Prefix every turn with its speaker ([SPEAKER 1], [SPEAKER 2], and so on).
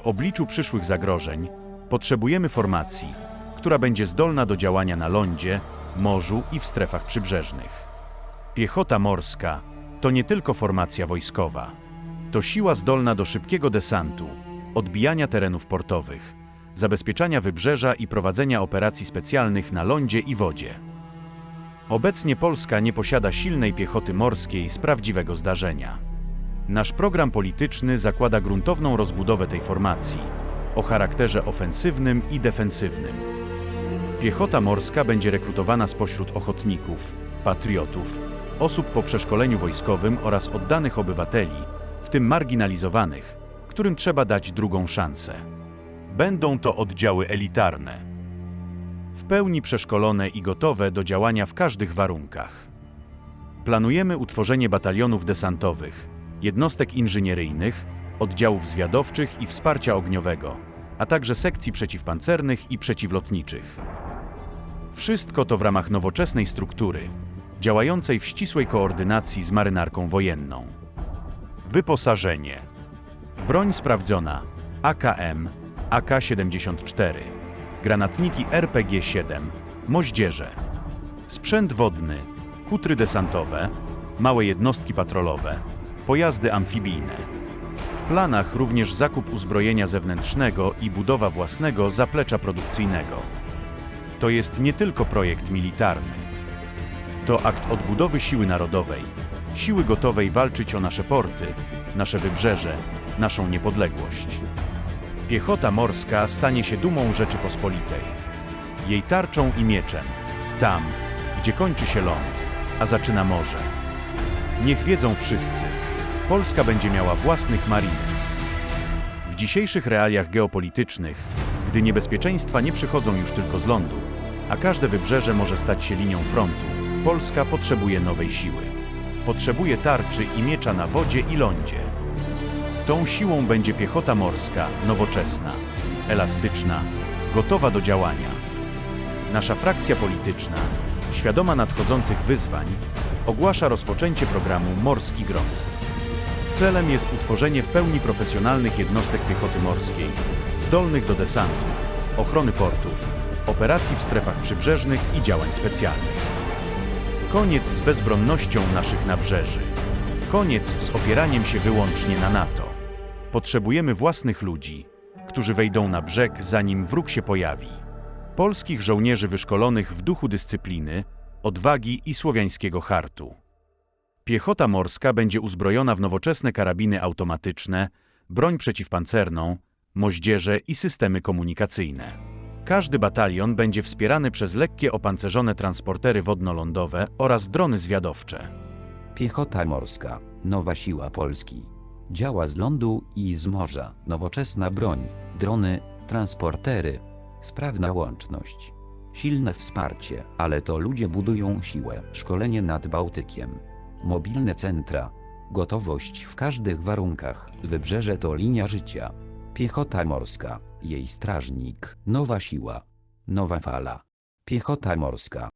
[SPEAKER 1] W obliczu przyszłych zagrożeń potrzebujemy formacji, która będzie zdolna do działania na lądzie, morzu i w strefach przybrzeżnych. Piechota morska to nie tylko formacja wojskowa. To siła zdolna do szybkiego desantu, odbijania terenów portowych, zabezpieczania wybrzeża i prowadzenia operacji specjalnych na lądzie i wodzie. Obecnie Polska nie posiada silnej piechoty morskiej z prawdziwego zdarzenia. Nasz program polityczny zakłada gruntowną rozbudowę tej formacji o charakterze ofensywnym i defensywnym. Piechota morska będzie rekrutowana spośród ochotników, patriotów, osób po przeszkoleniu wojskowym oraz oddanych obywateli, w tym marginalizowanych, którym trzeba dać drugą szansę. Będą to oddziały elitarne, w pełni przeszkolone i gotowe do działania w każdych warunkach. Planujemy utworzenie batalionów desantowych, jednostek inżynieryjnych, oddziałów zwiadowczych i wsparcia ogniowego, a także sekcji przeciwpancernych i przeciwlotniczych. Wszystko to w ramach nowoczesnej struktury, działającej w ścisłej koordynacji z marynarką wojenną. Wyposażenie. Broń sprawdzona AKM, AK-74, granatniki RPG-7, moździerze. Sprzęt wodny, kutry desantowe, małe jednostki patrolowe, pojazdy amfibijne. W planach również zakup uzbrojenia zewnętrznego i budowa własnego zaplecza produkcyjnego. To jest nie tylko projekt militarny. To akt odbudowy siły narodowej, siły gotowej walczyć o nasze porty, nasze wybrzeże, naszą niepodległość. Piechota morska stanie się dumą Rzeczypospolitej. Jej tarczą i mieczem, tam, gdzie kończy się ląd, a zaczyna morze. Niech wiedzą wszyscy, Polska będzie miała własnych marines. W dzisiejszych realiach geopolitycznych, gdy niebezpieczeństwa nie przychodzą już tylko z lądu, a każde wybrzeże może stać się linią frontu, Polska potrzebuje nowej siły. Potrzebuje tarczy i miecza na wodzie i lądzie. Tą siłą będzie piechota morska, nowoczesna, elastyczna, gotowa do działania. Nasza frakcja polityczna, świadoma nadchodzących wyzwań, ogłasza rozpoczęcie programu Morski Grot. Celem jest utworzenie w pełni profesjonalnych jednostek piechoty morskiej, zdolnych do desantu, ochrony portów, operacji w strefach przybrzeżnych i działań specjalnych. Koniec z bezbronnością naszych nabrzeży. Koniec z opieraniem się wyłącznie na NATO. Potrzebujemy własnych ludzi, którzy wejdą na brzeg, zanim wróg się pojawi. Polskich żołnierzy wyszkolonych w duchu dyscypliny, odwagi i słowiańskiego hartu. Piechota morska będzie uzbrojona w nowoczesne karabiny automatyczne, broń przeciwpancerną, moździerze i systemy komunikacyjne. Każdy batalion będzie wspierany przez lekkie opancerzone transportery wodno-lądowe oraz drony zwiadowcze.
[SPEAKER 2] Piechota morska, nowa siła Polski. Działa z lądu i z morza, nowoczesna broń, drony, transportery, sprawna łączność. Silne wsparcie, ale to ludzie budują siłę, szkolenie nad Bałtykiem. Mobilne centra, gotowość w każdych warunkach, wybrzeże to linia życia. Piechota morska, jej strażnik, nowa siła, nowa fala. Piechota morska,